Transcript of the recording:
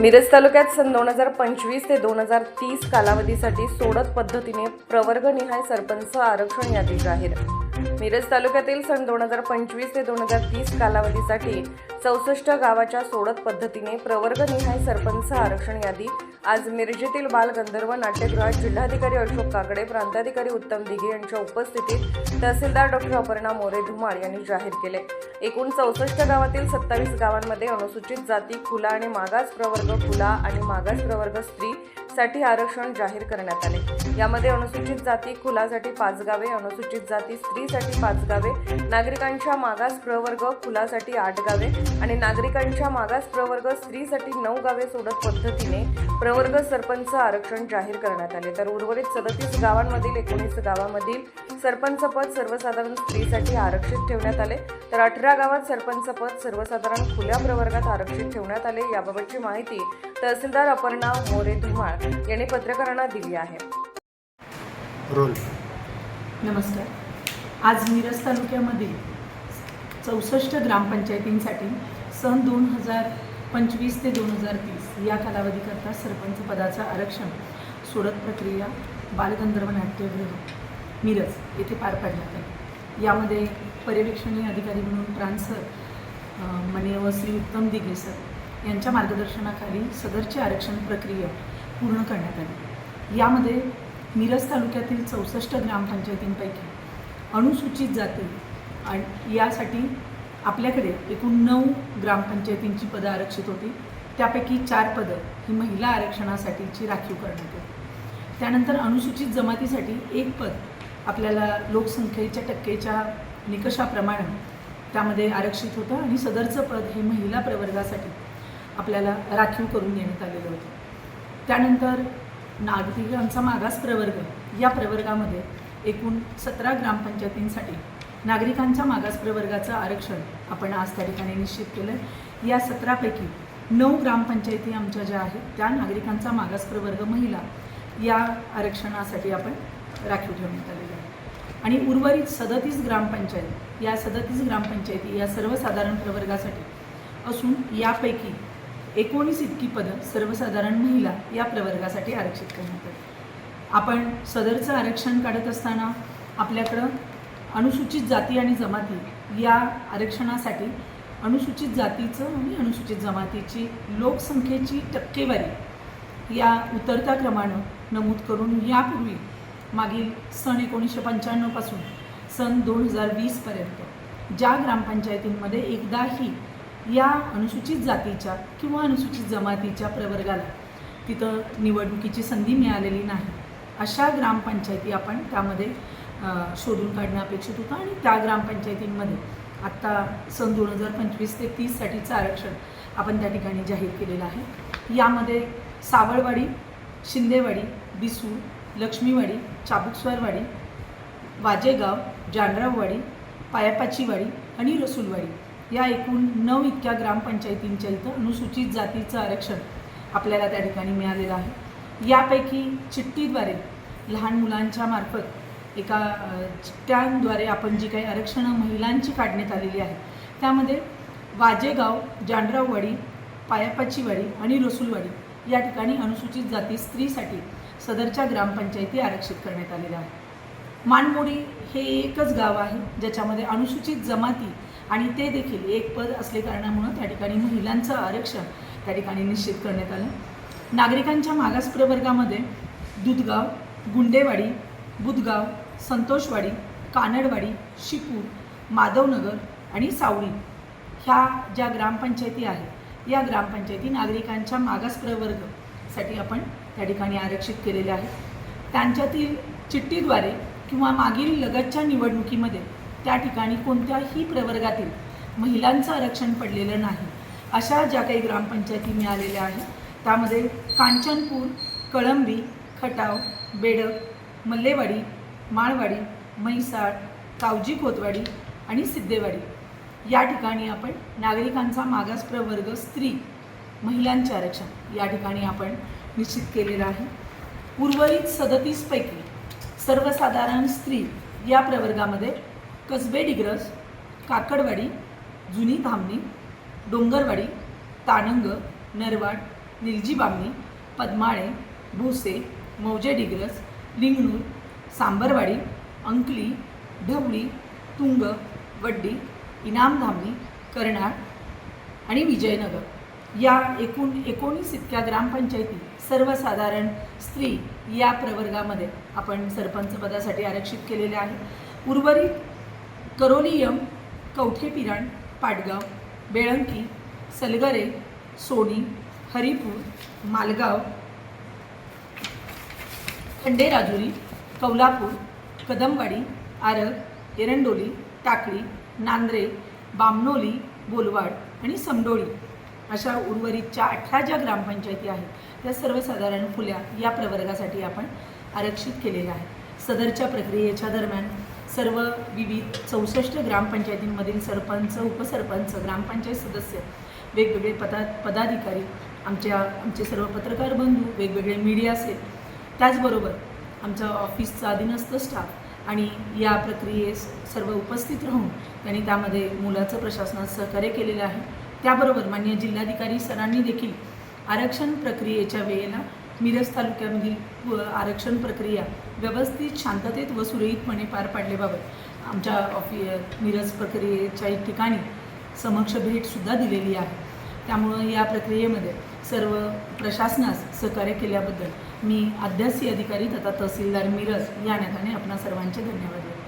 मिरज तालुक्यात सन दोन हजार पंचवीस ते दोन हजार तीस कालावधीसाठी सोडत पद्धतीने प्रवर्गनिहाय सरपंच आरक्षण यादी जाहीर मिरज तालुक्यातील सन दोन हजार पंचवीस ते दोन हजार तीस कालावधीसाठी चौसष्ट गावाच्या सोडत पद्धतीने प्रवर्गनिहाय सरपंच आरक्षण यादी. आज मिरजेतील बाल गंधर्व नाट्यगृहात जिल्हाधिकारी अशोक काकडे प्रांताधिकारी उत्तम दिघे यांच्या उपस्थितीत तहसीलदार डॉक्टर अपर्णा मोरे धुमाळ यांनी जाहीर केले. एकूण चौसष्ट गावातील सत्तावीस गावांमध्ये अनुसूचित जाती खुला आणि मागास प्रवर्ग खुला आणि मागास प्रवर्ग स्त्री साठी आरक्षण जाहीर करण्यात आले. यामध्ये अनुसूचित जाती खुलासाठी पाच गावे अनुसूचित जाती स्त्रीसाठी पाच गावे नागरिकांच्या मागास प्रवर्ग खुलासाठी आठ गावे आणि नागरिकांच्या मागास प्रवर्ग स्त्रीसाठी नऊ गावे सोडत पद्धतीने प्रवर्ग सरपंच आरक्षण जाहीर करण्यात आले. तर उर्वरित सदतीस गावांमधील एकोणीस गावांमधील सरपंच पद सर्वसाधारण स्त्रीसाठी आरक्षित ठेवण्यात आले. तर अठरा गावात सरपंच पद सर्वसाधारण खुल्या प्रवर्गात आरक्षित ठेवण्यात आले याबाबतची माहिती तहसीलदार अपर्णा मोरे धुमाळ यांनी पत्रकारांना दिली आहे. रोल. नमस्कार. आज मिरज तालुक्यामध्ये चौसष्ट ग्रामपंचायतींसाठी सन दोन हजार पंचवीस ते दोन हजार तीस या कालावधीकरता सरपंच पदाचं आरक्षण सोडत प्रक्रिया बालगंधर्व नाट्यगृह मिरज येथे पार पाडण्यात आली. यामध्ये पर्यवेक्षणीय अधिकारी म्हणून ट्रान्सफर माननीय श्री उत्तम दिघे सर यांच्या मार्गदर्शनाखाली सदरची आरक्षण प्रक्रिया पूर्ण करण्यात आली. यामध्ये मिरज तालुक्यातील चौसष्ट ग्रामपंचायतींपैकी अनुसूचित जाती आणि यासाठी आपल्याकडे एकूण नऊ ग्रामपंचायतींची पदं आरक्षित होती. त्यापैकी चार पदं ही महिला आरक्षणासाठीची राखीव करण्यात आली. त्यानंतर अनुसूचित जमातीसाठी एक पद आपल्याला लोकसंख्येच्या टक्केच्या निकषाप्रमाणे त्यामध्ये आरक्षित होतं आणि सदरचं पद हे महिला प्रवर्गासाठी आपल्याला राखीव करून देण्यात आलेलं होतं. त्यानंतर नागरिकांचा मागास प्रवर्ग या प्रवर्गामध्ये एकूण सतरा ग्रामपंचायतींसाठी नागरिकांच्या मागास प्रवर्गाचं आरक्षण आपण आज त्या ठिकाणी निश्चित केलं आहे या सतरापैकी नऊ ग्रामपंचायती आमच्या ज्या आहेत त्या नागरिकांचा मागास प्रवर्ग महिला या आरक्षणासाठी आपण राखीव ठेवण्यात आलेलं आहे आणि उर्वरित सदतीस ग्रामपंचायत या सदतीस ग्रामपंचायती या सर्वसाधारण प्रवर्गासाठी असून यापैकी एकोणीस इतकी पदं सर्वसाधारण महिला या प्रवर्गासाठी आरक्षित करण्यात आली. आपण सदरचं आरक्षण काढत असताना आपल्याकडं अनुसूचित जाती आणि जमाती या आरक्षणासाठी अनुसूचित जातीचं आणि अनुसूचित जमातीची लोकसंख्येची टक्केवारी या उतरत्या क्रमानं नमूद करून यापूर्वी मागील सन एकोणीसशे पंच्याण्णवपासून सन दोन हजार वीसपर्यंत ज्या ग्रामपंचायतींमध्ये एकदाही या अनुसूचित जातीच्या किंवा अनुसूचित जमातीच्या प्रवर्गाला तिथं निवडणुकीची संधी मिळालेली नाही अशा ग्रामपंचायती आपण त्यामध्ये शोधून काढणं अपेक्षित होतं आणि त्या ग्रामपंचायतींमध्ये आत्ता सन दोन हजार पंचवीस ते तीससाठीचं आरक्षण आपण त्या ठिकाणी जाहीर केलेलं आहे. यामध्ये सावळवाडी शिंदेवाडी बिसूर लक्ष्मीवाडी चाबुकस्वारवाडी वाजेगाव जानराववाडी पायापाचीवाडी आणि रसूलवाडी. या एकूण नऊ इतक्या ग्रामपंचायतींच्या इथं अनुसूचित जातीचं आरक्षण आपल्याला त्या ठिकाणी मिळालेलं आहे. यापैकी चिठ्ठीद्वारे लहान मुलांच्या मार्फत एका चिठ्ठ्यांद्वारे आपण जी काही आरक्षणं महिलांची काढण्यात आलेली आहे त्यामध्ये वाजेगाव जानराववाडी पायापाचीवाडी आणि रसूलवाडी या ठिकाणी अनुसूचित जाती स्त्रीसाठी सदरच्या ग्रामपंचायती आरक्षित करण्यात आलेल्या आहेत. मानमोडी हे एकच गाव आहे ज्याच्यामध्ये अनुसूचित जमाती आणि ते देखील एक पद असले कारणामुळं त्या ठिकाणी महिलांचं आरक्षण त्या ठिकाणी निश्चित करण्यात आलं. नागरिकांच्या मागास प्रवर्गामध्ये दुधगाव गुंडेवाडी बुधगाव संतोषवाडी कानडवाडी शिपूर माधवनगर आणि सावळी ह्या ज्या ग्रामपंचायती आहेत या ग्रामपंचायती नागरिकांच्या मागास प्रवर्गसाठी आपण त्या ठिकाणी आरक्षित केलेल्या आहेत. त्यांच्यातील चिठ्ठीद्वारे किंवा मागील लगतच्या निवडणुकीमध्ये त्या ठिकाणी कोणत्याही प्रवर्गातील महिलांचं आरक्षण पडलेलं नाही. अशा ज्या काही ग्रामपंचायती मिळालेल्या आहेत त्यामध्ये कांचनपूर कळंबी खटाव बेडक मल्लेवाडी माळवाडी म्हैसाळ कावजी खोतवाडी आणि सिद्धेवाडी. या ठिकाणी आपण नागरिकांचा मागास प्रवर्ग स्त्री महिलांचे आरक्षण या ठिकाणी आपण निश्चित केलेलं आहे. उर्वरित सदतीसपैकी सर्वसाधारण स्त्री या प्रवर्गामध्ये कसबे डिग्रस काकडवाडी जुनी धामणी डोंगरवाडी तानंग नरवाड निलजी बामणी पद्माळे भोसे मौजे डिग्रस लिंगणूर सांबरवाडी अंकली ढवळी तुंग वड्डी इनामधामणी कर्नाळ आणि विजयनगर. या एकूण एकोणीस इतक्या ग्रामपंचायती सर्वसाधारण स्त्री या प्रवर्गामध्ये आपण सरपंच पदासाठी आरक्षित केलेले आहे उर्वरित करोलियम कवठेपिराण पाटगाव बेळंकी सलगरे सोनी हरिपूर मालगाव खंडेराजुरी कौलापूर कदमवाडी आरग एरंडोली टाकळी नांद्रे बामनोली बोलवाड आणि समडोळी अशा उर्वरितच्या अठरा ज्या ग्रामपंचायती आहेत. त्या सर्वसाधारण खुल्या या प्रवर्गासाठी आपण आरक्षित केलेल्या आहेत. सदरच्या प्रक्रियेच्या दरम्यान सर्व विविध चौसष्ट ग्रामपंचायतींमधील सरपंच उपसरपंच ग्रामपंचायत सदस्य वेगवेगळे पदा पदाधिकारी आमच्या आमचे सर्व पत्रकार बंधू वेगवेगळे मीडिया असेल त्याचबरोबर आमचा ऑफिसचा अधीनस्थ स्टाफ आणि या प्रक्रियेस सर्व उपस्थित राहून त्यांनी त्यामध्ये मुलाचं प्रशासनात सहकार्य केलेलं आहे. त्याबरोबर मान्य जिल्हाधिकारी सरांनी देखील आरक्षण प्रक्रियेच्या वेळेला मिरज तालुक्यामधील व आरक्षण प्रक्रिया व्यवस्थित शांततेत व सुरळीतपणे पार पाडल्याबाबत आमच्या ऑफि मिरज प्रक्रियेच्या ठिकाणी समक्ष भेटसुद्धा दिलेली आहे. त्यामुळं या प्रक्रियेमध्ये सर्व प्रशासनास सहकार्य केल्याबद्दल मी अध्यासी अधिकारी तथा तहसीलदार मिरज या नात्याने आपणा सर्वांचे धन्यवाद देतो.